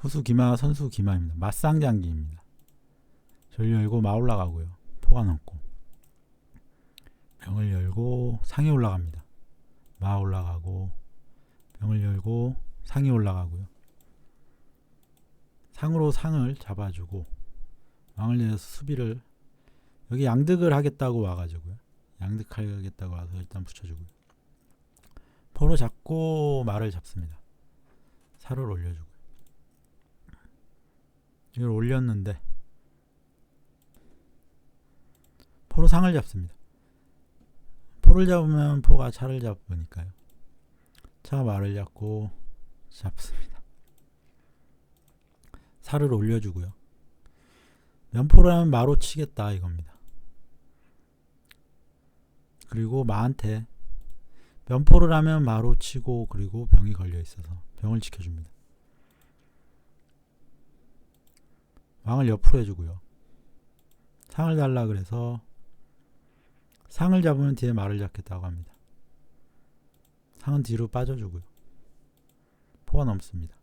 후수 기마, 선수 기마입니다. 맞상장기입니다. 절 열고 마 올라가고요. 포가 넘고 병을 열고 상이 올라갑니다. 마 올라가고 병을 열고 상이 올라가고요. 상으로 상을 잡아주고 왕을 내서 수비를 여기 양득을 하겠다고 와가지고요. 양득하겠다고 와서 일단 붙여주고요. 포로 잡고 말을 잡습니다. 살을 올려주고요. 이걸 올렸는데 포로 상을 잡습니다. 포를 잡으면 포가 차를 잡으니까요. 차가 말을 잡고 잡습니다. 살을 올려주고요. 면포라면 마로 치겠다 이겁니다. 그리고 마한테 면포를 하면 마로 치고 그리고 병이 걸려 있어서 병을 지켜줍니다. 왕을 옆으로 해주고요. 상을 달라 그래서 상을 잡으면 뒤에 말을 잡겠다고 합니다. 상은 뒤로 빠져주고요. 포가 넘습니다.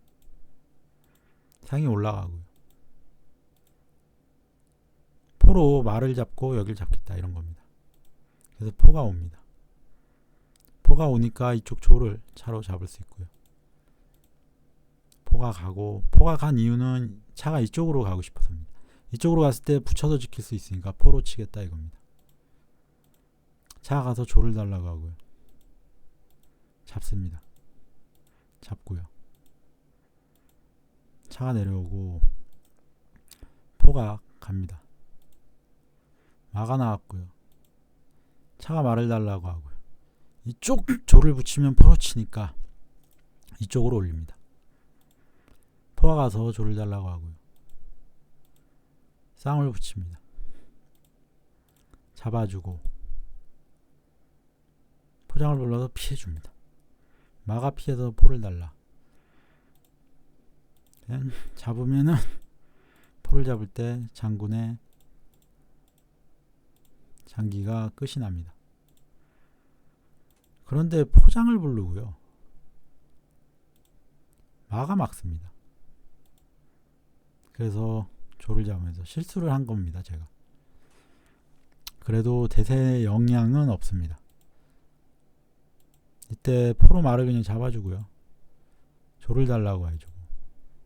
상이 올라가고요. 포로 말을 잡고 여길 잡겠다 이런 겁니다. 그래서 포가 옵니다. 포가 오니까 이쪽 조를 차로 잡을 수 있고요. 포가 가고 포가 간 이유는 차가 이쪽으로 가고 싶어서입니다. 이쪽으로 갔을 때 붙여서 지킬 수 있으니까 포로 치겠다 이겁니다. 차가 가서 조를 달라고 하고요. 잡습니다. 잡고요. 차가 내려오고 포가 갑니다. 마가 나왔고요. 차가 말을 달라고 하고요. 이쪽 조를 붙이면 포로 치니까 이쪽으로 올립니다. 포가 가서 조를 달라고 하고요. 쌍을 붙입니다. 잡아주고 포장을 불러서 피해줍니다. 마가 피해서 포를 달라. 그냥 잡으면은 포를 잡을 때 장군의 장기가 끝이 납니다. 그런데 포장을 부르고요. 마가 막습니다. 그래서 조를 잡으면서 실수를 한 겁니다, 제가. 그래도 대세의 영향은 없습니다. 이때 포로 말을 그냥 잡아주고요. 조를 달라고 해주고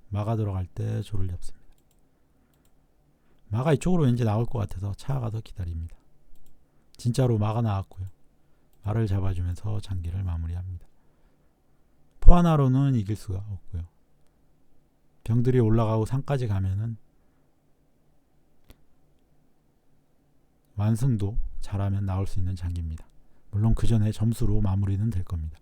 마가 들어갈 때 조를 잡습니다. 마가 이쪽으로 왠지 나올 것 같아서 차가서 기다립니다. 진짜로 마가 나왔고요. 말을 잡아주면서 장기를 마무리합니다. 포 하나로는 이길 수가 없고요. 병들이 올라가고 산까지 가면은 완승도 잘하면 나올 수 있는 장기입니다. 물론 그 전에 점수로 마무리는 될 겁니다.